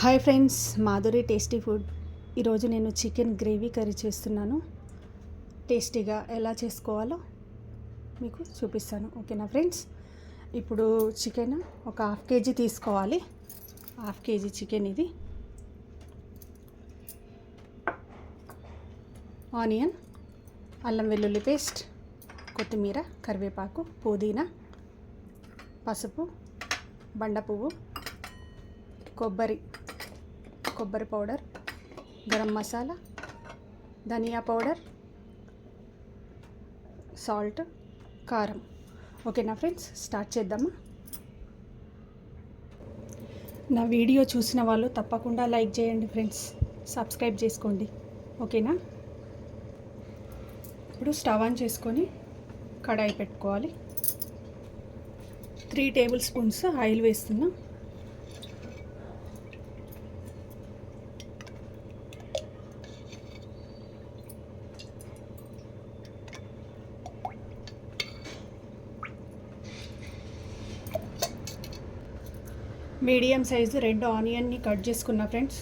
Hi friends Madhuri tasty food. ఈరోజు నేను chicken gravy curry చేస్తున్నాను. టేస్టీగా ఎలా చేసుకోవాలో మీకు చూపిస్తాను. ఓకేనా ఫ్రెండ్స్? ఇప్పుడు చికెన్ ఒక హాఫ్ కేజీ తీసుకోవాలి. హాఫ్ కేజీ చికెన్ ఇది. ఆనియన్ అల్లం వెల్లుల్లి పేస్ట్ కొత్తిమీర కరివేపాకు పుదీనా పసుపు బండ పువ్వు కొబ్బరి. కొబ్బరి powder garam masala dhania powder salt కారం. ఓకేనా ఫ్రెండ్స్? స్టార్ట్ చేద్దామా? నా వీడియో చూసిన వాళ్ళు తప్పకుండా లైక్ చేయండి ఫ్రెండ్స్. సబ్స్క్రైబ్ చేసుకోండి. ఓకేనా? ఇప్పుడు స్టవ్ ఆన్ చేసుకొని కడాయి పెట్టుకోవాలి. త్రీ టేబుల్ స్పూన్స్ ఆయిల్ వేస్తున్నా. మీడియం సైజు రెండు ఆనియన్ని కట్ చేసుకున్నా ఫ్రెండ్స్.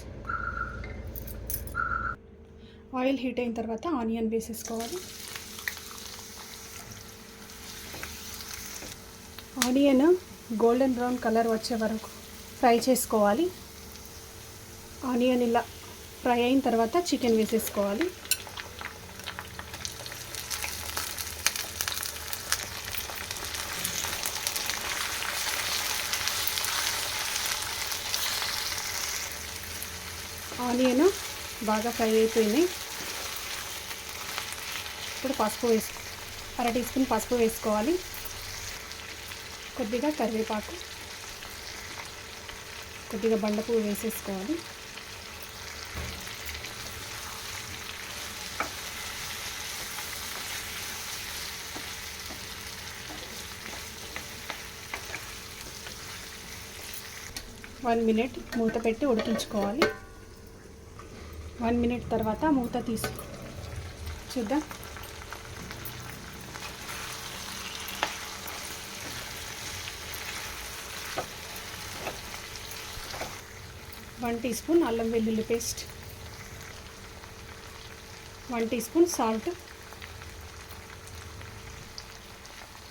ఆయిల్ హీట్ అయిన తర్వాత ఆనియన్ వేసేసుకోవాలి. ఆనియన్ గోల్డెన్ బ్రౌన్ కలర్ వచ్చే వరకు ఫ్రై చేసుకోవాలి. ఆనియన్ ఇలా ఫ్రై అయిన తర్వాత చికెన్ వేసేసుకోవాలి. ఆనియన్ బాగా ఫ్రై అయిపోయినాయి. ఇప్పుడు పసుపు వేసుకో అర టీ స్పూన్ పసుపు వేసుకోవాలి. కొద్దిగా కరివేపాకు కొద్దిగా బండపువ్వు వేసేసుకోవాలి. వన్ మినిట్ మూత పెట్టి ఉడికించుకోవాలి. వన్ మినిట్ తర్వాత మూత తీసు చూద్దాం. వన్ టీ స్పూన్ అల్లం వెల్లుల్లి పేస్ట్. One teaspoon salt.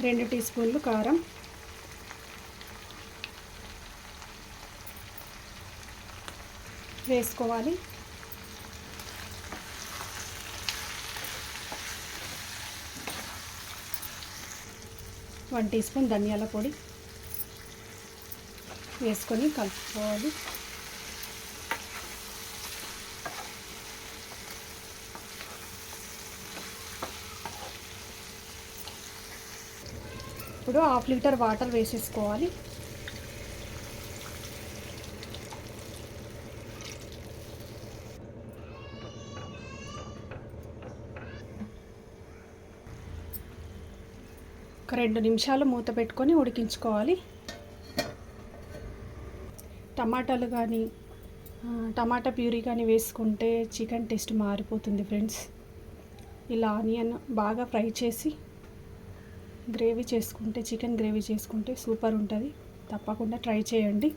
రెండు టీ స్పూన్లు కారం. వేసుకోవాలి. వన్ టీ స్పూన్ ధనియాల పొడి వేసుకొని కలుపుకోవాలి. ఇప్పుడు హాఫ్ లీటర్ వాటర్ వేసేసుకోవాలి. ఒక రెండు నిమిషాలు మూత పెట్టుకొని ఉడికించుకోవాలి. టమాటాలు కానీ టమాటా ప్యూరీ కానీ వేసుకుంటే చికెన్ టేస్ట్ మారిపోతుంది ఫ్రెండ్స్. ఇలా ఆనియన్ బాగా ఫ్రై చేసి గ్రేవీ చేసుకుంటే చికెన్ గ్రేవీ చేసుకుంటే సూపర్ ఉంటుంది. తప్పకుండా ట్రై చేయండి.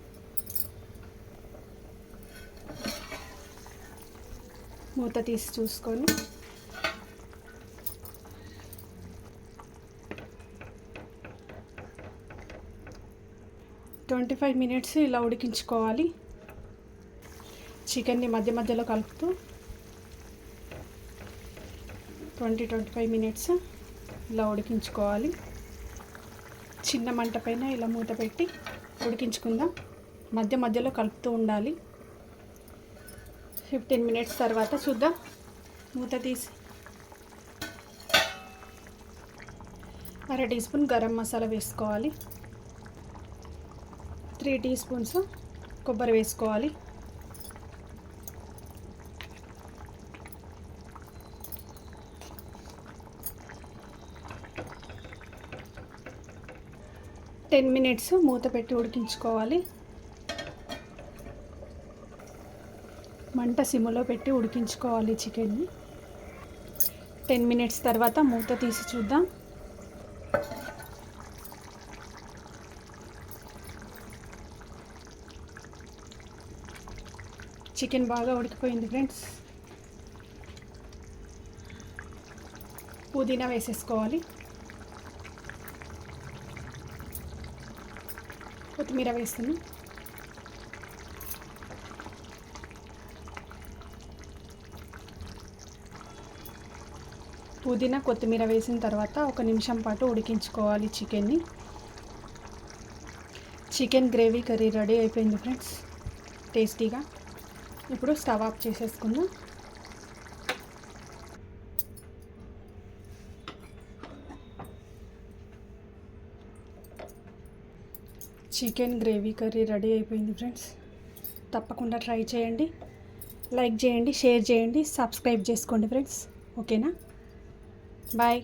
మూత తీసి చూసుకొని ట్వంటీ ఫైవ్ మినిట్స్ ఇలా ఉడికించుకోవాలి. చికెన్ని మధ్య మధ్యలో కలుపుతూ ట్వంటీ ట్వంటీ ఫైవ్ మినిట్స్ ఇలా ఉడికించుకోవాలి. చిన్న మంట పైన ఇలా మూత పెట్టి ఉడికించుకుందాం. మధ్య మధ్యలో కలుపుతూ ఉండాలి. ఫిఫ్టీన్ మినిట్స్ తర్వాత చూద్దాం. మూత తీసి అర టీ స్పూన్ గరం మసాలా వేసుకోవాలి. త్రీ టీ స్పూన్స్ కొబ్బరి వేసుకోవాలి. టెన్ మినిట్స్ మూత పెట్టి ఉడికించుకోవాలి. మంట సిమ్లో పెట్టి ఉడికించుకోవాలి చికెన్ని. టెన్ మినిట్స్ తర్వాత మూత తీసి చూద్దాం. చికెన్ బాగా ఉడికిపోయింది ఫ్రెండ్స్. పుదీనా వేసేసుకోవాలి. కొత్తిమీర వేస్తున్నాం పుదీనా కొత్తిమీర వేసిన తర్వాత ఒక నిమిషం పాటు ఉడికించుకోవాలి చికెన్ని. చికెన్ గ్రేవీ కర్రీ రెడీ అయిపోయింది ఫ్రెండ్స్. టేస్టీగా. ఇప్పుడు స్టవ్ ఆఫ్ చేసేసుకుందాం. చికెన్ గ్రేవీ కర్రీ రెడీ అయిపోయింది ఫ్రెండ్స్. తప్పకుండా ట్రై చేయండి. లైక్ చేయండి షేర్ చేయండి సబ్స్క్రైబ్ చేసుకోండి ఫ్రెండ్స్. ఓకేనా? బాయ్.